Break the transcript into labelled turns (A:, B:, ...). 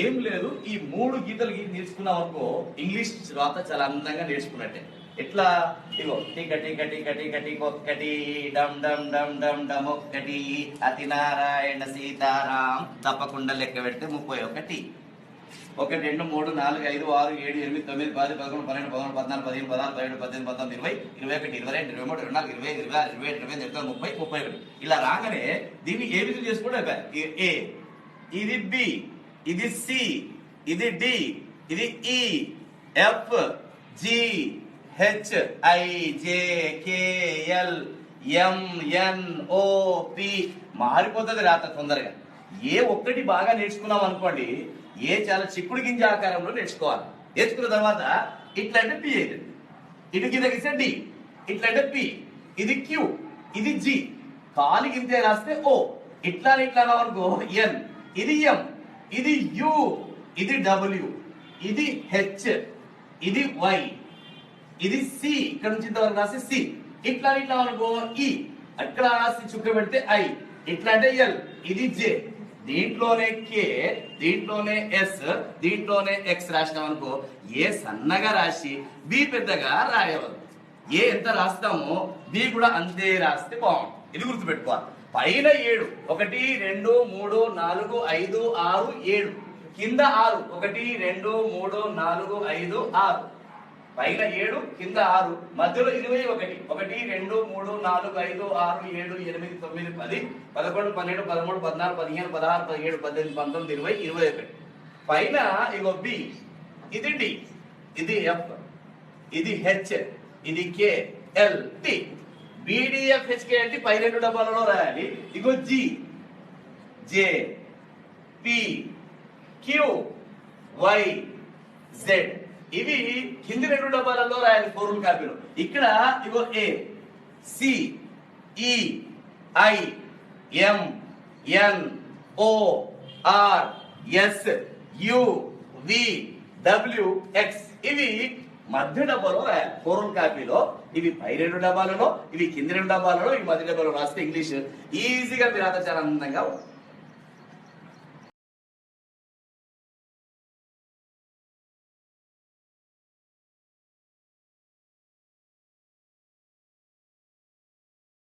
A: ఏం లేదు ఈ మూడు గీతలు గీత నేర్చుకున్నాం అనుకో ఇంగ్లీష్ తర్వాత చాలా అందంగా నేర్చుకున్నట్టే. ఎట్లా? ఇగో టిక టిక కటి టిక టిక ఒక్కటి డమ్ డమ్ డమ్ డమ్ డమ్ ఒక్కటి అతి నారాయణ సీతారాం తప్పకుండా లెక్క పెడితే ముప్పై ఒకటి. ఒకటి రెండు మూడు నాలుగు ఐదు ఆరు ఏడు ఎనిమిది తొమ్మిది పది పదకొండు పన్నెండు పదకొండు పద్నాలుగు పదిహేను పదహారు పదిహేడు పద్దెనిమిది పంతొమ్మిది ఇరవై ఇరవై ఒకటి ఇరవై రెండు ఇరవై మూడు ఇరవై నాలుగు ఇరవై ఐదు ఇరవై ఆరు ఇరవై ఇరవై ఎనిమిది ఇరవై ముప్పై ముప్పై ఒకటి. ఇలా రాగానే దీన్ని ఏ విధంగా చేసుకోవడం? ఏ ఇది బి ఇది సి ఇది డి ఇది E F G H I J M N O P. మారిపోతుంది రాత తొందరగా. ఏ ఒక్కటి బాగా నేర్చుకున్నాం అనుకోండి ఏ చాలా చిక్కుడు గింజ ఆకారంలో నేర్చుకోవాలి. నేర్చుకున్న తర్వాత ఇట్లా అంటే పి అయితే ఇటు గింజ గీస్తే డి ఇట్లా అంటే పి ఇది క్యూ ఇది జి. కాలి గింజ రాస్తే ఓ. ఇట్లా ఇట్లా అనుకో ఎన్ ఇది ఎం ఇది యు ఇది డబ్ల్యూ ఇది హెచ్ ఇది వై ఇది సి. ఇక్కడ నుంచి ఇంతవరకు రాసి సి. ఇట్లా ఇట్లా అనుకో ఈ. అక్కడ రాసి చుక్క పెడితే ఐ. ఇట్లా అంటే ఎల్. ఇది జే. దీంట్లోనే కే దీంట్లోనే ఎస్ దీంట్లోనే ఎక్స్ రాసినాం అనుకో ఏ సన్నగా రాసి బి పెద్దగా రాయవద్దు. ఏ ఎంత రాస్తామో బి కూడా అంతే రాస్తే బాగుంటుంది. ఇది గుర్తుపెట్టుకోవాలి పైన ఏడు ఒకటి రెండు మూడు నాలుగు ఐదు ఆరు ఏడు. కింద ఆరు ఒకటి రెండు మూడు నాలుగు ఐదు ఆరు. పైన ఏడు కింద ఆరు. మధ్యలో ఇరవై ఒకటి ఒకటి రెండు మూడు నాలుగు ఐదు ఆరు ఏడు ఎనిమిది తొమ్మిది పది పదకొండు పన్నెండు పదమూడు పద్నాలుగు పదిహేను పదహారు పదిహేడు పద్దెనిమిది పంతొమ్మిది ఇరవై ఇరవై ఒకటి. పైన ఇగో బి ఇది డి ఇది ఎఫ్ ఇది హెచ్ ఇది K L T BDF HK అంటే పై రెండు డబ్బాలలో రాయాలి. ఇగో G J P Q Y Z ఇవి కింది రెండు డబ్బాలలో రాయాలి ఫోర్ల్ కాపీలో ఇక్కడ ఇగో A C E I M N O R S U V W X ఇవి మధ్య డబ్బాలో రాయాలి ఫోరల్ కాపీలో ఇవి పై రెండు డబ్బాలలో ఇవి కింది రెండు డబ్బాలలో ఈ మధ్య డబ్బాలో రాస్తే ఇంగ్లీష్ ఈజీగా మీరు అంతా చాలా అందంగా ఉంటుంది